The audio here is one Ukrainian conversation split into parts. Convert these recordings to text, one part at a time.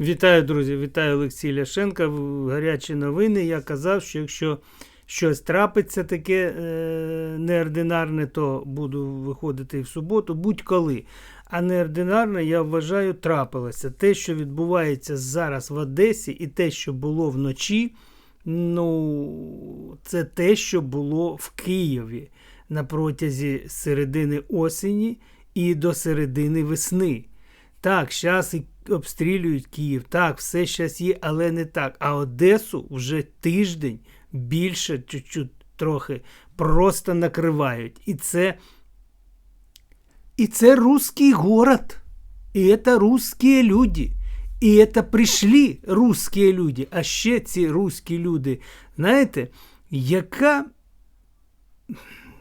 Вітаю, друзі! Вітаю Олексій Ляшенка. Гарячі новини. Я казав, що якщо щось трапиться таке е, неординарне, то буду виходити в суботу, будь-коли. А неординарне, я вважаю, трапилося. Те, що відбувається зараз в Одесі, і те, що було вночі, ну, це те, що було в Києві на протязі середини осені і до середини весни. Так, зараз і обстрілюють Київ, так, все зараз є, але не так. А Одесу вже тиждень більше, чуть-чуть трохи, просто накривають. І це, і це русский город. І это русские люди. І это прийшли русские люди. А ще ці русські люди, знаєте, яка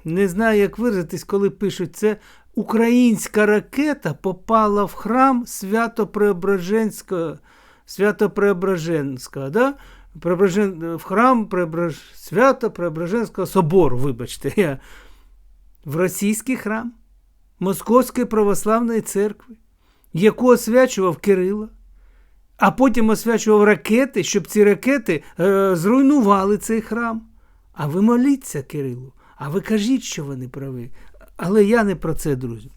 не знаю, як виразитись, коли пишуть це. Українська ракета попала в храм Свято-Преображенського, Свято-Преображенського, да? Преображен... в храм Преображ... Свято-Преображенського собору, вибачте, я. в російський храм Московської православної церкви, яку освячував Кирило, а потім освячував ракети, щоб ці ракети е, зруйнували цей храм. А ви моліться, Кирилу, а ви кажіть, що вони праві. Але я не про це, друзі.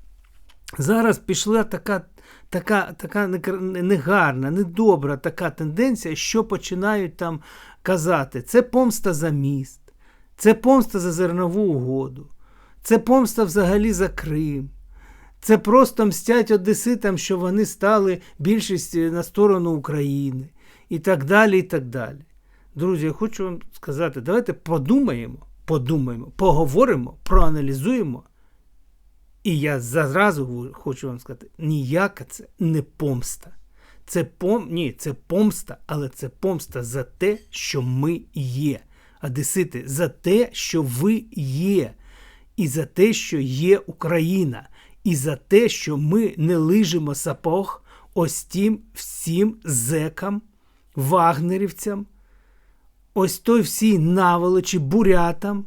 Зараз пішла така, така, така негарна, недобра така тенденція, що починають там казати. Це помста за міст, це помста за зернову угоду, це помста взагалі за Крим. Це просто мстять одеситам, що вони стали більшість на сторону України. І так далі, і так далі. Друзі, я хочу вам сказати, давайте подумаємо, подумаємо, поговоримо, проаналізуємо. І я зразу хочу вам сказати, ніяка це не помста. Це пом... Ні, це помста, але це помста за те, що ми є. Одесити, за те, що ви є, і за те, що є Україна, і за те, що ми не лижемо сапог ось тим всім зекам, вагнерівцям, ось той всій наволочі, бурятам,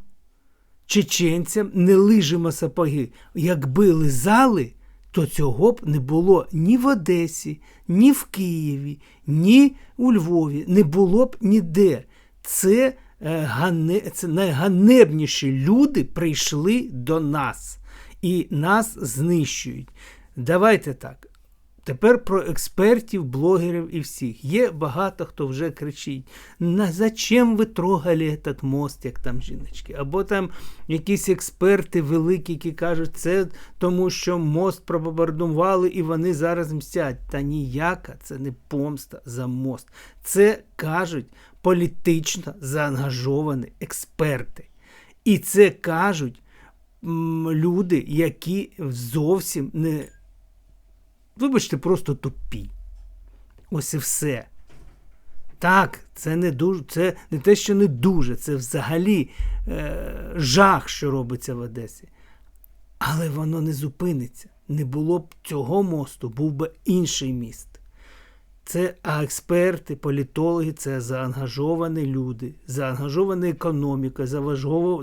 чеченцям не лижемо сапоги. Якби лизали, то цього б не було ні в Одесі, ні в Києві, ні у Львові. Не було б ніде. Це, е, це найганебніші люди прийшли до нас і нас знищують. Давайте так. Тепер про експертів, блогерів і всіх. Є багато хто вже кричить: на зачем ви трогали этот мост, як там жіночки? Або там якісь експерти великі, які кажуть, це тому, що мост пробомбардували і вони зараз мстять. Та ніяка це не помста за мост. Це кажуть політично заангажовані експерти. І це кажуть люди, які зовсім не вибачте, просто тупі. Ось і все. Так, це не дуже, це не те, що не дуже, це взагалі е, жах, що робиться в Одесі. Але воно не зупиниться. Не було б цього мосту, був би інший міст. Це а експерти, політологи це заангажовані люди, заангажована економіка,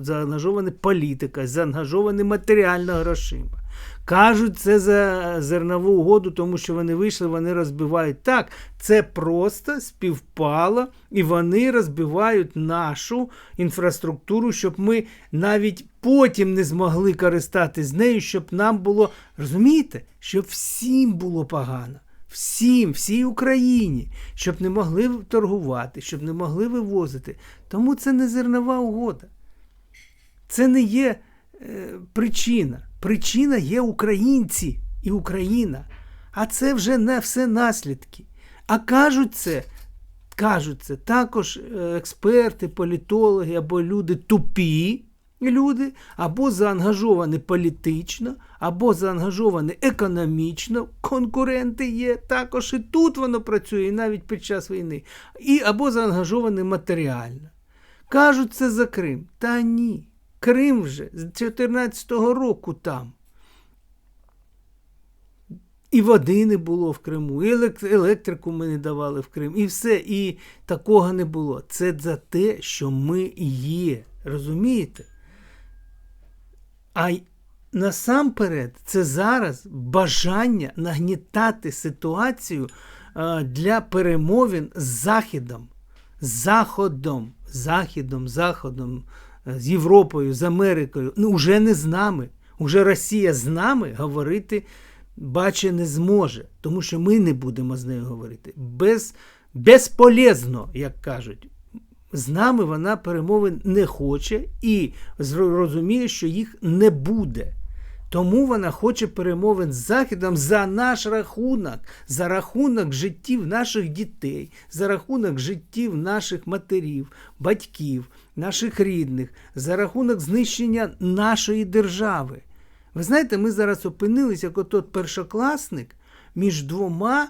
заангажована політика, заангажовані матеріально грошима. Кажуть, це за зернову угоду, тому що вони вийшли, вони розбивають. Так, це просто співпало, і вони розбивають нашу інфраструктуру, щоб ми навіть потім не змогли користатись нею, щоб нам було, розумієте, щоб всім було погано. Всім, всій Україні, щоб не могли торгувати, щоб не могли вивозити. Тому це не зернова угода. Це не є е, причина. Причина є українці і Україна. А це вже не все наслідки. А кажуть це, кажуть це також е, експерти, політологи або люди тупі люди, або заангажовані політично, або заангажовані економічно. Конкуренти є також і тут воно працює, і навіть під час війни, і або заангажовані матеріально. Кажуть, це за Крим. Та ні. Крим вже з 2014 року там. І води не було в Криму, і електрику ми не давали в Крим, і все. І такого не було. Це за те, що ми є. Розумієте? А насамперед, це зараз бажання нагнітати ситуацію для перемовин з Західом, Заходом, Західом, Заходом, з Європою, з Америкою. Ну, вже не з нами. Уже Росія з нами говорити баче не зможе, тому що ми не будемо з нею говорити. Без, безполезно, як кажуть. З нами вона перемовин не хоче і зрозуміє, розуміє, що їх не буде. Тому вона хоче перемовин з Західом за наш рахунок, за рахунок життів наших дітей, за рахунок життів наших матерів, батьків, наших рідних, за рахунок знищення нашої держави. Ви знаєте, ми зараз опинилися, як отот першокласник між двома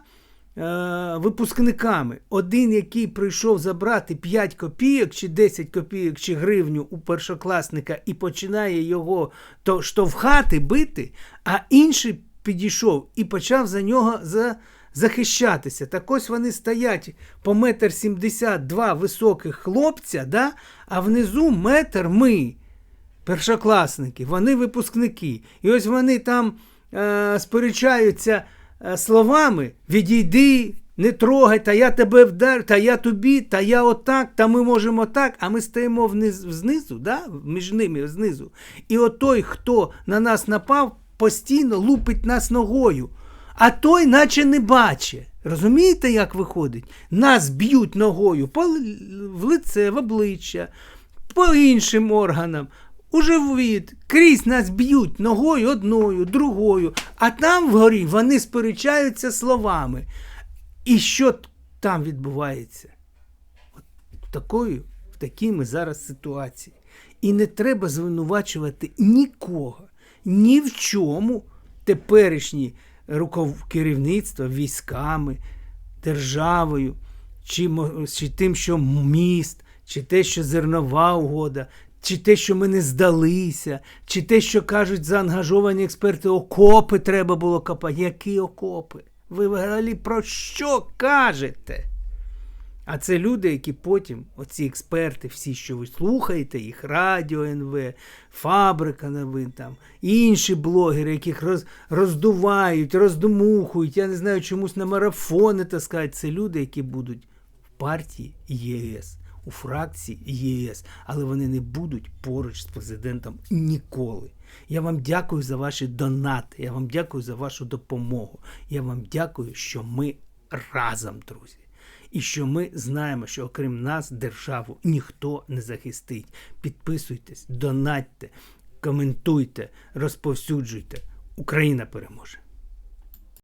випускниками. Один, який прийшов забрати 5 копійок, чи 10 копійок, чи гривню у першокласника і починає його то штовхати, бити, а інший підійшов і почав за нього за, захищатися. Так ось вони стоять по метр сімдесят два високих хлопця, да? а внизу метр ми першокласники, вони випускники. І ось вони там е, сперечаються е, словами: відійди, не трогай, та я тебе вдарю, та я тобі, та я отак, та ми можемо так, а ми стоїмо вниз, знизу, да? між ними знизу. І от той, хто на нас напав, постійно лупить нас ногою. А той наче не бачить. Розумієте, як виходить? Нас б'ють ногою в лице, в обличчя, по іншим органам, у живіт, крізь нас б'ють ногою одною, другою, а там вгорі вони сперечаються словами. І що там відбувається? От в такої, в такій ми зараз ситуації. І не треба звинувачувати нікого, ні в чому теперішні руков... керівництва військами, державою, чи, чи тим, що міст, чи те, що зернова угода, чи те, що ми не здалися, чи те, що кажуть заангажовані експерти, окопи треба було копати. Які окопи? Ви взагалі про що кажете? А це люди, які потім, оці експерти, всі, що ви слухаєте, їх Радіо НВ, Фабрика новин, там, інші блогери, яких роз, роздувають, роздумухують, я не знаю, чомусь на марафони таскають. Це люди, які будуть в партії ЄС, у фракції ЄС, але вони не будуть поруч з президентом ніколи. Я вам дякую за ваші донати, я вам дякую за вашу допомогу. Я вам дякую, що ми разом, друзі. І що ми знаємо, що окрім нас державу ніхто не захистить. Підписуйтесь, донатьте, коментуйте, розповсюджуйте. Україна переможе.